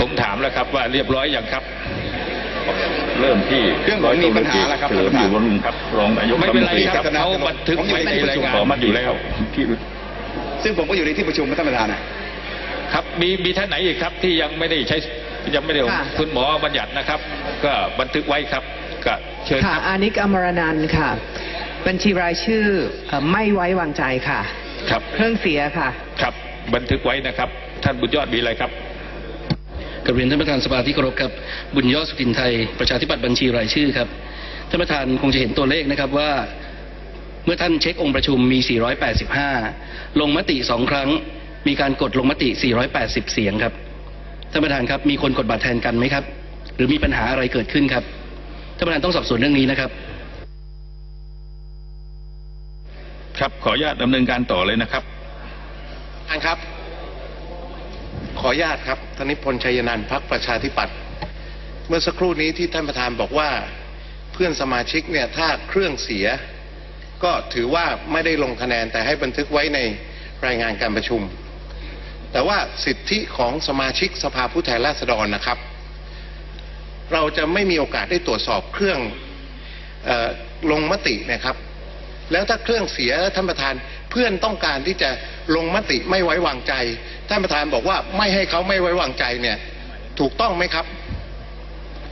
ผมถามแล้วครับว่าเรียบร้อยอย่างครับ เริ่มที่เครื่องผมมีปัญหาแล้วครับเฉลิมท่านอประธานยู่บำรุงครับรองนายกไม่เป็นไรครับท่านประธานเขาบันทึกไว้ในรายงานขอมาอยู่แล้วที่ซึ่งผมก็อยู่ในที่ประชุมครับท่านประธานนะครับมีมีท่านไหนอีกครับที่ยังไม่ได้ใช้ยังไม่ได้ค่ะคุณหมอบัญญัตินะครับ ก็บันทึกไว้ครับก็เชิญคค่ะรับอานิกอมรนันท์ค่ะ บัญชีรายชื่อเอ่อไม่ไว้วางใจค่ะ ครับเครื่องเสียค่ะ ครับ บันทึกไว้นะครับ ท่านบุญยอดมีอะไรครับกับ เรียนท่านประธานสภาที่เคารพครับบุญยอดสุขินไทยประชาธิปัตย์บัญชีรายชื่อครับท่านประธานคงจะเห็นตัวเลขนะครับว่า เมื่อท่านเช็คองค์ประชุมมี 485 ลงมติสองครั้ง มีการกดลงมติ 480 เสียงครับท่านประธานครับมีคนกดบัตรแทนกันไหมครับ หรือมีปัญหาอะไรเกิดขึ้นครับท่านประธานต้องสอบสวนเรื่องนี้นะครับครับขออนุญาตดำเนินการต่อเลยนะครับท่านครับ ขออนุญาตครับธนิพนธ์ชัยนันท์พักประชาธิปัตย์เมื่อสักครู่นี้ที่ท่านประธานบอกว่า เพื่อนสมาชิกเนี่ยถ้าเครื่องเสีย ก็ถือว่าไม่ได้ลงคะแนนแต่ให้บันทึกไว้ในรายงานการประชุม แต่ว่าสิทธิของสมาชิกสภาผู้แทนราษฎรนะครับ เราจะไม่มีโอกาสได้ตรวจสอบเครื่องออลงมตินะครับ แล้วถ้าเครื่องเสียท่านประธานเพื่อนต้องการที่จะ ลงมติไม่ไว้วางใจท่านประธานบอกว่าไม่ให้เขาไม่ไว้วางใจเนี่ย ถูกต้องไหมครับ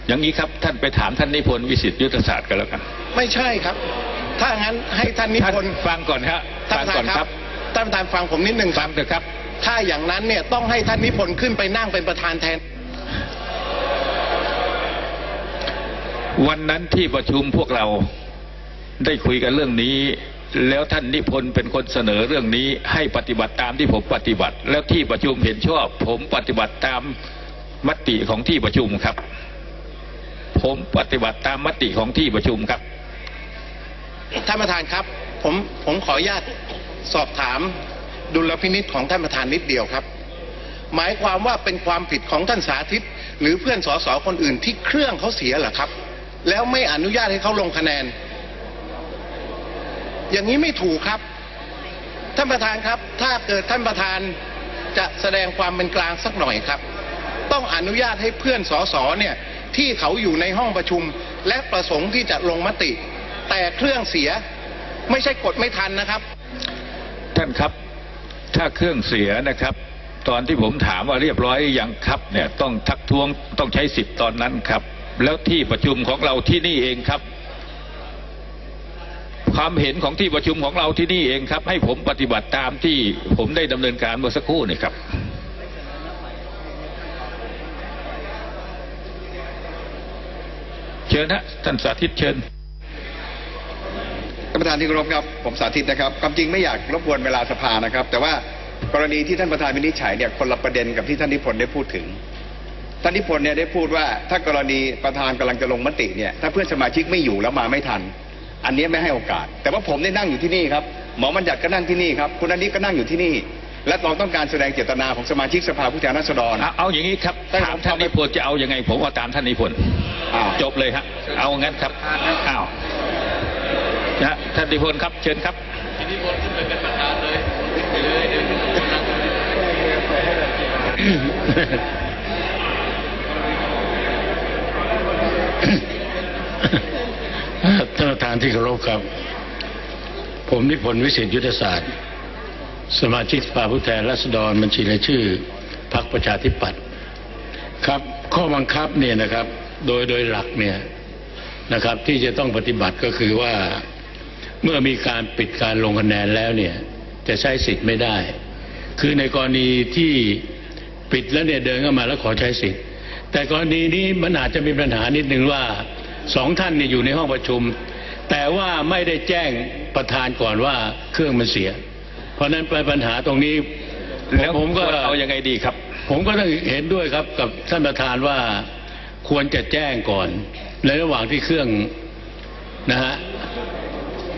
อย่างนี้ครับท่านไปถามท่านนิพนธ์วิสิตยุทธศาสตร์กันแล้วกันไม่ใช่ครับ ถ้างั้นให้ท่านนิท่านพนธ์ฟังก่อนฮะท่าฟันงประก่ธาอนนคครัรับบท่านประธานฟังผมนิดหนึ่งคฟัรังบเถอะครับ ถ้าอย่างนั้นเนี่ยต้องให้ท่านนิพนธ์ขึ้นไปนั่งเป็นประธานแทน วันนั้นที่ประชุมพวกเราได้คุยกันเรื่องนี้ แล้วท่านนิพนธ์เป็นคนเสนอเรื่องนี้ให้ปฏิบัติตามที่ผมปฏิบัติ แล้วที่ประชุมเห็นชอบ ผมปฏิบัติตามมติของที่ประชุมครับ ผมปฏิบัติตามมติของที่ประชุมครับท่านประธานครับ ผมผมขออนุญาตสอบถามดุลพินิษของท่านประธานนิดเดียวครับ หมายความว่าเป็นความผิดของท่านสาธิต หรือเพื่อนสสคนอื่นที่เครื่องเขาเสียเหรอครับ แล้วไม่อนุญาตให้เขาลงคะแนน อย่างนี้ไม่ถูกครับ ท่านประธานครับ ถ้าเกิดท่านประธานจะแสดงความเป็นกลางสักหน่อยครับ ต้องอนุญาตให้เพื่อนสสเนี่ยที่เขาอยู่ในห้องประชุม และประสงค์ที่จะลงมติ แต่เครื่องเสียไม่ใช่กดไม่ทันนะครับ ท่านครับ ถ้าเครื่องเสียนะครับ ตอนที่ผมถามว่าเรียบร้อยอยังครับเนี่ยต้องทักท้วงต้องใช้สิทธิ์ตอนนั้นครับ แล้วที่ประชุมของเราที่นี่เองครับ ความเห็นของที่ประชุมของเราที่นี่เองครับ ให้ผมปฏิบัติตามที่ผมได้ดำเนินการเมื่อสักครู่นี่ครับเชิญฮะท่านสาธิตเชิญท่านประธานที่เคารพครับผมสาธิตนะครับความจริงไม่อยากรบกวนเวลาสภานะครับ แต่ว่ากรณีที่ท่านประธานวินิจฉัยเนี่ยคนละประเด็นกับที่ท่านนิพนธ์ได้พูดถึงท่านนิพนธ์เนี่ยได้พูดว่าถ้ากรณีประธานกำลังจะลงมติเนี่ยถ้าเพื่อนสมาชิกไม่อยู่แล้วมาไม่ทัน อันนี้ไม่ให้โอกาส แต่ว่าผมได้นั่งอยู่ที่นี่ครับหมอบัญญัติก็นั่งที่นี่ครับคุณอนิกก็นั่งอยู่ที่นี่ และเราต้องการแสดงเจตนาของสมาชิกสภาผู้แทนราษฎร เอาเอาอย่างนี้ครับได้ถามท่านนิพนธ์จะเอายังไง ผมเอาตามท่านนิพนธ์อ้าวจบเลยฮะเอางั้นครับอ้าวนะท่านนิพนธ์ครับ เชิญครับ ท่านประธานที่เคารพครับ ผมนิพนธ์วิเศษยุทธศาสตร์ สมาชิกสภาผู้แทนราษฎรบัญชีรายชื่อพรรคประชาธิปัตย์ครับข้อบังคับเนี่ยนะครับ โดยโดยหลักเนี่ยนะครับ ที่จะต้องปฏิบัติก็คือว่าเมื่อมีการปิดการลงคะแนนแล้วเนี่ย จะใช้สิทธิ์ไม่ได้ คือในกรณีที่ปิดแล้วเนี่ยเดินเข้ามาแล้วขอใช้สิทธิ์ แต่กรณีนี้มันอาจจะมีปัญหานิดนึงว่า สองท่านเนี่ยอยู่ในห้องประชุม แต่ว่าไม่ได้แจ้งประธานก่อนว่าเครื่องมันเสีย เพราะฉะนั้นปัญหาตรงนี้แล้วผมก็ควรเอายังไงดีครับ ผมก็ต้องเห็นด้วยครับกับท่านประธานว่าควรจะแจ้งก่อน ในระหว่างที่เครื่องนะฮะ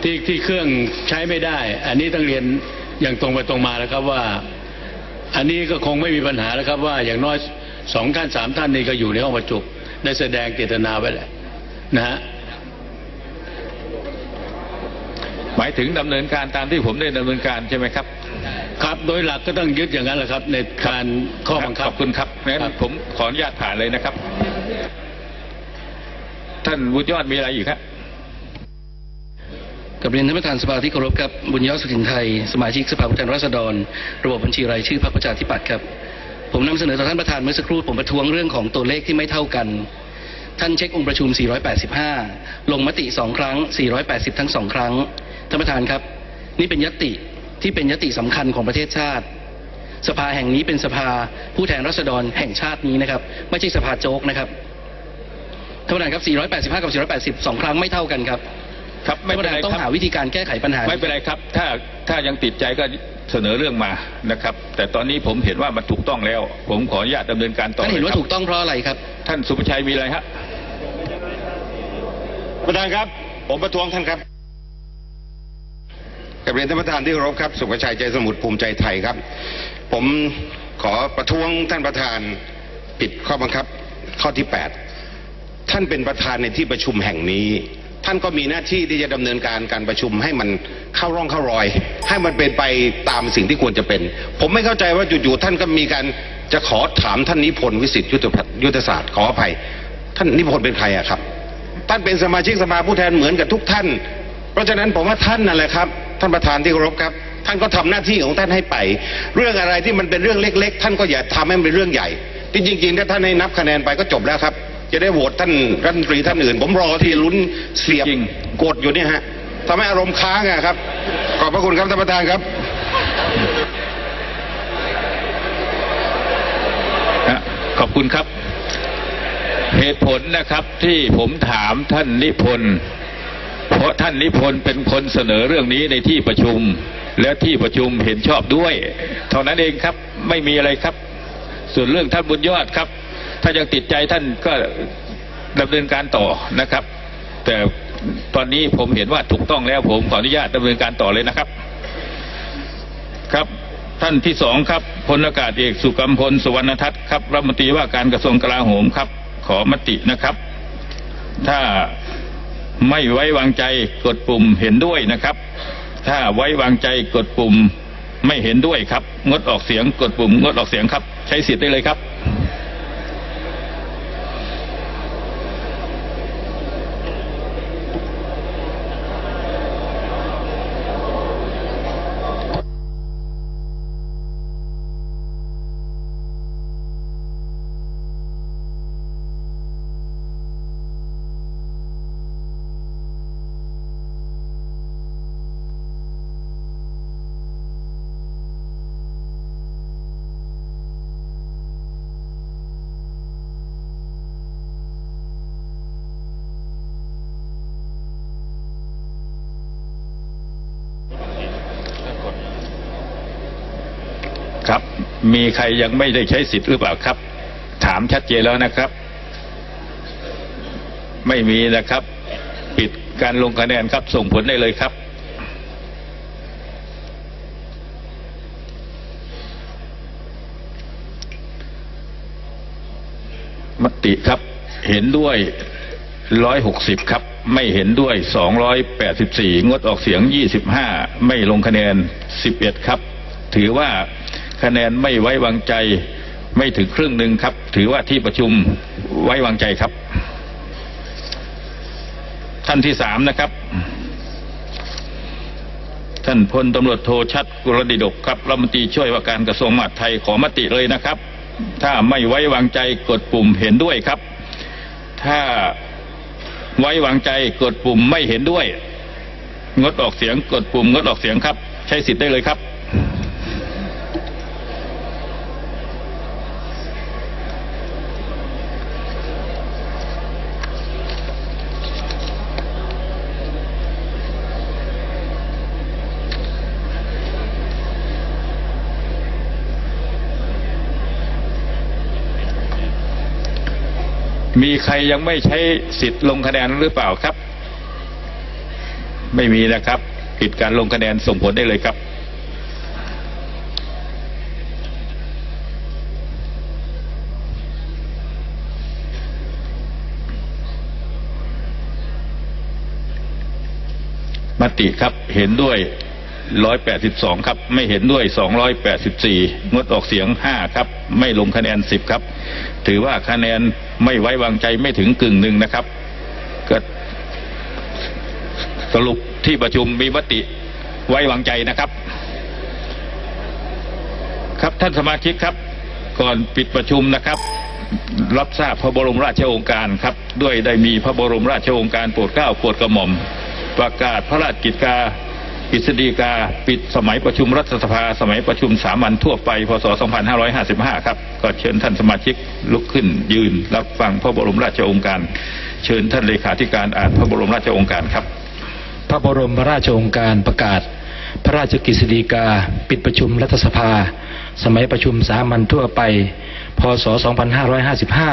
ที่ที่เครื่องใช้ไม่ได้ อันนี้ต้องเรียนอย่างตรงไปตรงมาแล้วครับว่า อันนี้ก็คงไม่มีปัญหาแล้วครับว่าอย่างน้อยสองท่านสามท่านนี่ก็อยู่ในห้องประชุมได้แสดงเจตนาไว้แหละ นะฮะหมายถึงดำเนินการตามที่ผมได้ดำเนินการใช่ไหมครับ ครับโดยหลักก็ต้องยึดอย่างนั้นแหละครับ ในการข้อบังคับขอบคุณครับงั้นครับผมขออนุญาตผ่านเลยนะครับ ท่านบุญยอดมีอะไรอีกครับกับเรียนท่านประธานสภาที่เคารพครับบุญยอดสุขินไทย สมาชิกสภาผู้แทนราษฎร ระบบบัญชีรายชื่อพรรคประชาธิปัตย์ครับ ผมนำเสนอต่อท่านประธานเมื่อสักครู่ผมประท้วงเรื่องของตัวเลขที่ไม่เท่ากัน ท่านเช็คองค์ประชุม 485 ลงมติ 2 ครั้ง 480 ทั้ง 2 ครั้ง ท่านประธานครับ นี่เป็นยติที่เป็นยติสำคัญของประเทศชาติ สภาแห่งนี้เป็นสภาผู้แทนราษฎรแห่งชาตินี้นะครับ ไม่ใช่สภาโจ๊กนะครับ ท่านประธานครับ 485 กับ 480สองครั้งไม่เท่ากันครับ ครับไม่ท่านเป็ปนระธานไรต้องคหารับวิธีการแก้ไขปัญหา ไม่เป็นไรครับ ถ้าถ้ายังติดใจก็เสนอเรื่องมานะครับ แต่ตอนนี้ผมเห็นว่ามันถูกต้องแล้ว ผมขออนุญาตดำเนินการต่อท่านเห็นว่าลยครับถูกต้องเพราะอะไรครับ ท่านสุภชัยมีอะไรฮะประธานครับ ผมประท้วงท่านครับกับเรียนท่านประธานที่เคารพครับ สุภชัยใจสมุทรภูมิใจไทยครับ ผมขอประท้วงท่านประธานผิดข้อบังคับข้อที่ 8 ท่านเป็นประธานในที่ประชุมแห่งนี้ ท่านก็มีหน้าที่ที่จะดำเนินการการประชุมให้มันเข้าร่องเข้ารอย ให้มันเป็นไปตามสิ่งที่ควรจะเป็น ผมไม่เข้าใจว่าอยู่ๆท่านก็มีการจะขอถามท่านนิพนธ์วิสิทธิยุทธยุทธศาสตร์ขออภัย ท่านนิพนธ์เป็นใครอะครับ ท่านเป็นสมาชิกสภาผู้แทนเหมือนกับทุกท่าน เพราะฉะนั้นผมว่าท่านนั่นแหละครับ ท่านประธานที่เคารพครับ ท่านก็ทำหน้าที่ของท่านให้ไป เรื่องอะไรที่มันเป็นเรื่องเล็ก ๆ ท่านก็อย่าทำให้มันเป็นเรื่องใหญ่ที่จริงๆถ้าท่านให้นับคะแนนไปก็จบแล้วครับ จะได้โหวตท่านรัฐมนตรีท่านอื่น ผมรอที่ลุ้นเสียบจริงกดอยู่เนี่ยฮะทำให้อารมณ์ค้างอะครับ ขอบพระคุณครับท่านประธานครับฮะขอบคุณครับ เหตุผลนะครับที่ผมถามท่านนิพนธ์เพราะท่านนิพนธ์เป็นคนเสนอเรื่องนี้ในที่ประชุม และที่ประชุมเห็นชอบด้วย เท่านั้นเองครับไม่มีอะไรครับ ส่วนเรื่องท่านบุญยอดครับ ถ้ายังติดใจท่านก็ดำเนินการต่อนะครับ แต่ตอนนี้ผมเห็นว่าถูกต้องแล้วผมขออนุญาตดำเนินการต่อเลยนะครับ ครับท่านที่สองครับพลอากาศเอกสุกัมพลสุวรรณทัศน์ครับรัฐมนตรีว่าการกระทรวงกลาโหมครับ ขอมตินะครับ ถ้าไม่ไว้วางใจกดปุ่มเห็นด้วยนะครับ ถ้าไว้วางใจกดปุ่มไม่เห็นด้วยครับ งดออกเสียงกดปุ่ม งดออกเสียงครับ ใช้สิทธิ์ได้เลยครับ มีใครยังไม่ได้ใช้สิทธิ์หรือเปล่าครับ ถามชัดเจนแล้วนะครับ ไม่มีนะครับ ปิดการลงคะแนนครับ ส่งผลได้เลยครับมติครับ เห็นด้วย160ครับ ไม่เห็นด้วย284งดออกเสียง25ไม่ลงคะแนน11ครับ ถือว่า คะแนนไม่ไว้วางใจไม่ถึงครึ่งหนึ่งครับ ถือว่าที่ประชุมไว้วางใจครับ ท่านที่สามนะครับ ท่านพลตำรวจโทชัดกุรดิดกครับรัฐมนตรีช่วยว่าการกระทรวงมหาดไทยขอมติเลยนะครับ ถ้าไม่ไว้วางใจกดปุ่มเห็นด้วยครับ ถ้าไว้วางใจกดปุ่มไม่เห็นด้วย งดออกเสียงกดปุ่มงดออกเสียงครับ ใช้สิทธิ์ได้เลยครับ มีใครยังไม่ใช้สิทธิ์ลงคะแนนหรือเปล่าครับ ไม่มีนะครับปิดการลงคะแนนส่งผลได้เลยครับ มติครับเห็นด้วย 182 ครับ ไม่เห็นด้วย 284 งดออกเสียง 5 ครับ ไม่ลงคะแนน 10 ครับ ถือว่าคะแนน ไม่ไว้วางใจไม่ถึงกึ่งหนึ่งนะครับก็สรุปที่ประชุมมีมติไว้วางใจนะครับ ครับท่านสมาชิกครับ ก่อนปิดประชุมนะครับ รับทราบพระบรมราชโองการครับ ด้วยได้มีพระบรมราชโองการโปรดเกล้าโปรดกระหม่อม ประกาศพระราชกิจกา รกฤษฎีกา ปิดสมัยประชุมรัฐสภา สมัยประชุมสามัญทั่วไป พศ 2555 ครับ ก็เชิญท่านสมาชิกลุกขึ้นยืน รับฟังพระบรมราชโองการ เชิญท่านเลขาธิการอ่านพระบรมราชโองการครับ พระบรมราชโองการประกาศ พระราชกฤษฎีกา ปิดประชุมรัฐสภา สมัยประชุมสามัญทั่วไป พศ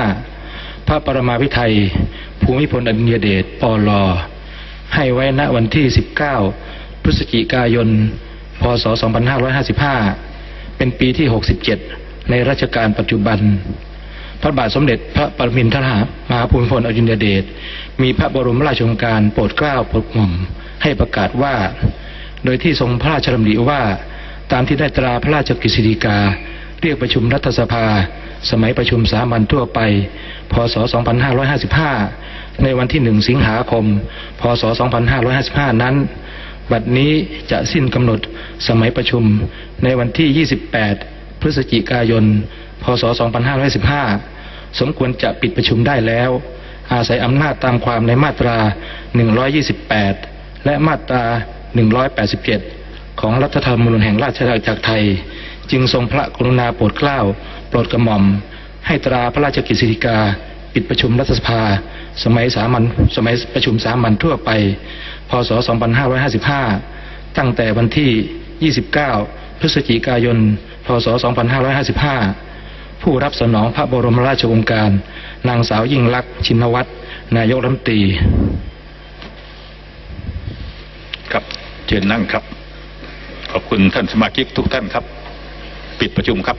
2555 พระปรมาภิไธยภูมิพลอดุลยเดชปลให้ไว้ณวันที่ 19 ฤศจิกายน พศ 2555 เป็นปีที่ 67 ในรัชกาลปัจจุบัน พระบาทสมเด็จพระปรมินทรมหาภูมิพลอดุลยเดช มีพระบรมราชโองการโปรดเกล้าโปรดหม่อมให้ประกาศว่า โดยที่ทรงพระราชดำริว่า ตามที่ได้ตราพระราชกฤษฎีกา เรียกประชุมรัฐสภา สมัยประชุมสามัญทั่วไป พศ 2555 ในวันที่ 1 สิงหาคม พศ 2555 นั้น บัดนี้จะสิ้นกำหนดสมัยประชุมในวันที่ 28 พฤศจิกายน พศ 2515 สมควรจะปิดประชุมได้แล้ว อาศัยอำนาจตามความในมาตรา 128 และมาตรา 187 ของรัฐธรรมนูญแห่งราชอาณาจักรไทย จึงทรงพระกรุณาโปรดเกล้า โปรดกระหม่อม ให้ตราพระราชกฤษฎีกา ปิดประชุมรัฐสภา สมัยสามัญสมัยประชุมสามัญทั่วไป พศ 2555 ตั้งแต่วันที่ 29 พฤศจิกายน พศ 2555 ผู้รับสนองพระบรมราชโองการ นางสาวยิ่งลักษณ์ชินวัตร นายกรัฐมนตรี ครับเชิญนั่งครับ ขอบคุณท่านสมาชิกทุกท่านครับ ปิดประชุมครับ